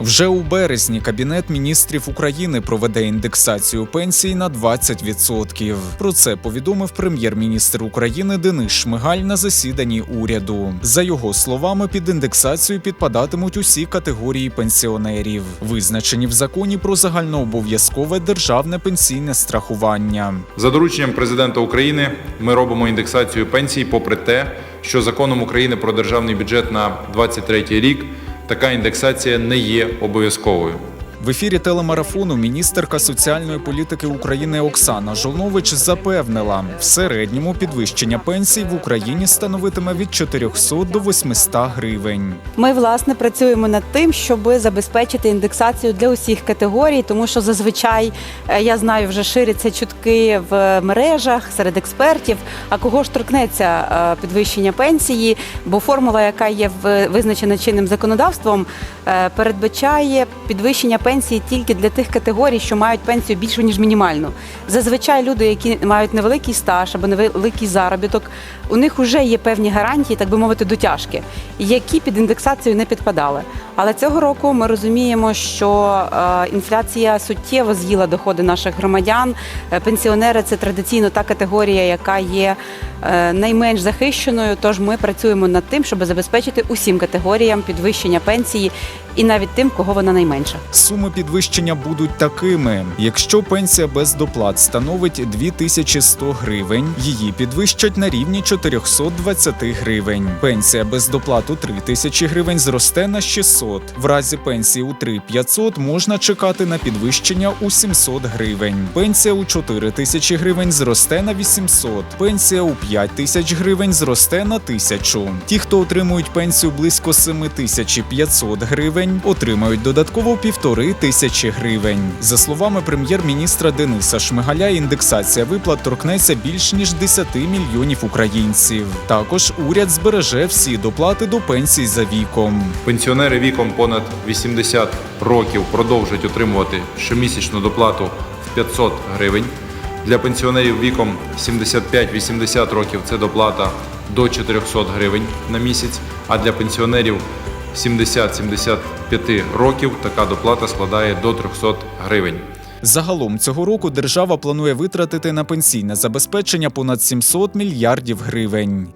Вже у березні Кабінет міністрів України проведе індексацію пенсій на 20%. Про це повідомив прем'єр-міністр України Денис Шмигаль на засіданні уряду. За його словами, під індексацію підпадатимуть усі категорії пенсіонерів, визначені в законі про загальнообов'язкове державне пенсійне страхування. За дорученням президента України ми робимо індексацію пенсій, попри те, що законом України про державний бюджет на 2023 рік така індексація не є обов'язковою. В ефірі телемарафону міністерка соціальної політики України Оксана Жолнович запевнила, в середньому підвищення пенсій в Україні становитиме від 400 до 800 гривень. Ми власне працюємо над тим, щоб забезпечити індексацію для усіх категорій, тому що зазвичай е, я знаю, вже ширяться чутки в мережах серед експертів. А кого ж торкнеться е, підвищення пенсії? Бо формула, яка є визначена чинним законодавством, е, передбачає підвищення пенсії тільки для тих категорій, що мають пенсію більшу ніж мінімальну. Зазвичай люди, які мають невеликий стаж або невеликий заробіток, у них вже є певні гарантії, так би мовити, дотяжки, які під індексацію не підпадали. Але цього року ми розуміємо, що е, інфляція суттєво з'їла доходи наших громадян. Е, Пенсіонери це традиційно та категорія, яка є е, найменш захищеною. Тож ми працюємо над тим, щоб забезпечити усім категоріям підвищення пенсії і навіть тим, кого вона найменша. Суми підвищення будуть такими: якщо пенсія без доплат становить 2100 гривень, її підвищать на рівні 420 гривень. Пенсія без доплат у 3000 гривень зросте на 600. В разі пенсії у 3500 можна чекати на підвищення у 700 гривень. Пенсія у 4000 гривень зросте на 800. Пенсія у 5000 гривень зросте на 1000. Ті, хто отримують пенсію близько 7500 гривень, отримають додатково півтори тисячі гривень. За словами прем'єр-міністра Дениса Шмигаля, індексація виплат торкнеться більш ніж 10 мільйонів українців. Також уряд збереже всі доплати до пенсій за віком. Пенсіонери віком понад 80 років продовжують отримувати щомісячну доплату в 500 гривень. Для пенсіонерів віком 75-80 років це доплата до 400 гривень на місяць, а для пенсіонерів 70-75 років така доплата складає до 300 гривень. Загалом цього року держава планує витратити на пенсійне забезпечення понад 700 мільярдів гривень.